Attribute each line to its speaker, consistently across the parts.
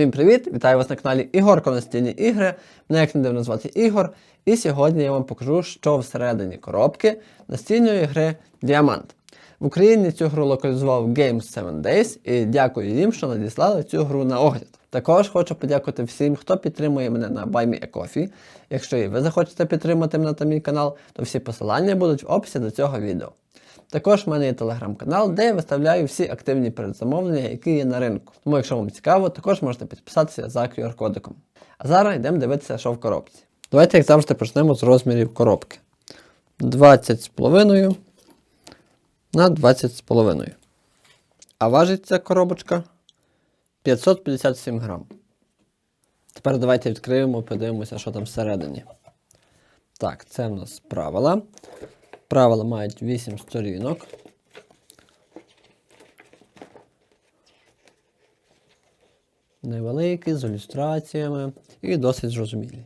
Speaker 1: Всім привіт! Вітаю вас на каналі Ігорко Настільні ігри. Мене як не дивно звати Ігор. І сьогодні я вам покажу, що всередині коробки настільної гри Діамант. В Україні цю гру локалізував Games 7 Days і дякую їм, що надіслали цю гру на огляд. Також хочу подякувати всім, хто підтримує мене на BuyMeACoffee. Якщо і ви захочете підтримати мене та мій канал, то всі посилання будуть в описі до цього відео. Також в мене є телеграм-канал, де я виставляю всі активні передзамовлення, які є на ринку. Тому, якщо вам цікаво, також можете підписатися за QR-кодиком. А зараз йдемо дивитися, що в коробці. Давайте, як завжди, почнемо з розмірів коробки. 20,5 на 20,5. А важить ця коробочка 557 грам. Тепер давайте відкриємо, подивимося, що там всередині. Так, це в нас правила. Правила мають 8 сторінок. Невеликі, з ілюстраціями і досить зрозумілі.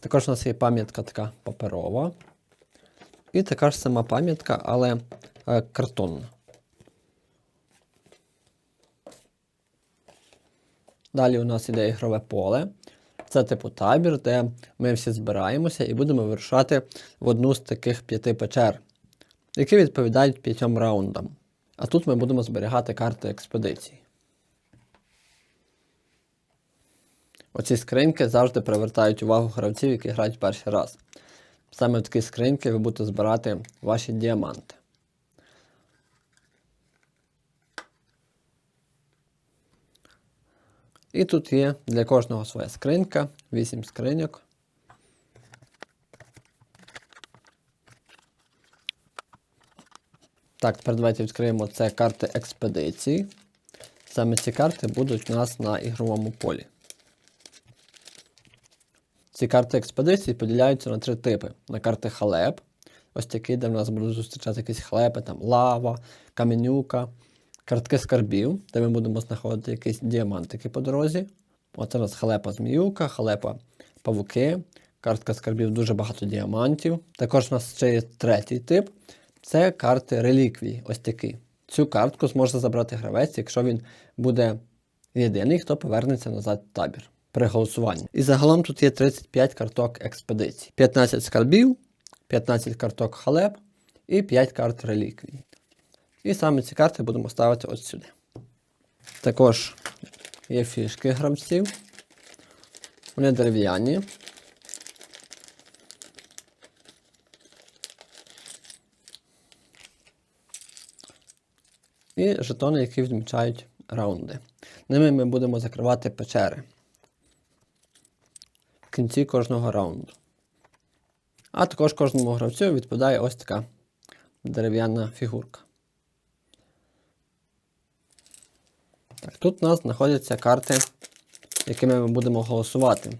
Speaker 1: Також у нас є пам'ятка така паперова. І така ж сама пам'ятка, але е, картонна. Далі у нас іде ігрове поле. Це типу табір, де ми всі збираємося і будемо вирушати в одну з таких п'яти печер, які відповідають п'ятьом раундам. А тут ми будемо зберігати карти експедиції. Оці скриньки завжди привертають увагу гравців, які грають перший раз. Саме в такі скриньки ви будете збирати ваші діаманти. І тут є для кожного своя скринька, 8 скриньок. Так, тепер давайте відкриємо це карти експедиції. Саме ці карти будуть у нас на ігровому полі. Ці карти експедиції поділяються на три типи: на карти халеп. Ось такі, де в нас будуть зустрічати якісь халепи, там лава, каменюка, картки скарбів, де ми будемо знаходити якісь діамантики по дорозі. У нас халепа зміюка, халепа павуки, картка скарбів дуже багато діамантів. Також у нас ще є третій тип це карти реліквій. Ось такі. Цю картку зможе забрати гравець, якщо він буде єдиний, хто повернеться назад в табір при голосуванні. І загалом тут є 35 карток експедицій, 15 скарбів, 15 карток халеп і 5 карт реліквій. І саме ці карти будемо ставити ось сюди. Також є фішки гравців. Вони дерев'яні. І жетони, які відмічають раунди. Ними ми будемо закривати печери в кінці кожного раунду. А також кожному гравцю відповідає ось така дерев'яна фігурка. Так, Тут у нас знаходяться карти, якими ми будемо голосувати.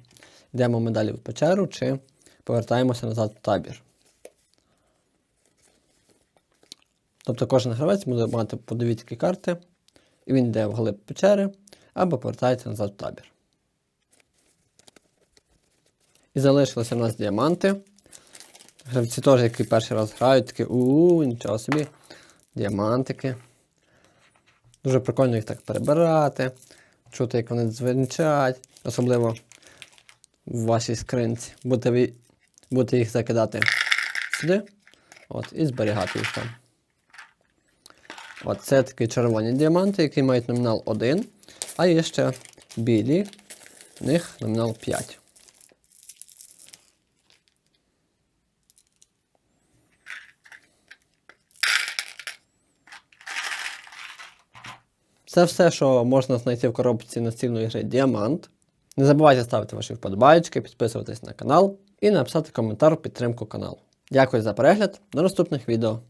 Speaker 1: Йдемо ми далі в печеру чи повертаємося назад в табір. Тобто кожен гравець буде мати по дві такі карти, і він йде в глиб печери або повертається назад в табір. І залишилися в нас діаманти. Гравці теж, які перший раз грають, такі у нічого собі. Діамантики. Дуже прикольно їх так перебирати, чути, як вони дзвенчать, особливо в вашій скринці. Будете, ви, будете їх закидати сюди от, і зберігати їх там. От Це такі червоні діаманти, які мають номінал 1, а є ще білі, в них номінал 5. Це все, що можна знайти в коробці настільної гри Діамант. Не забувайте ставити ваші вподобайки, підписуватись на канал і написати коментар в підтримку каналу. Дякую за перегляд, до наступних відео.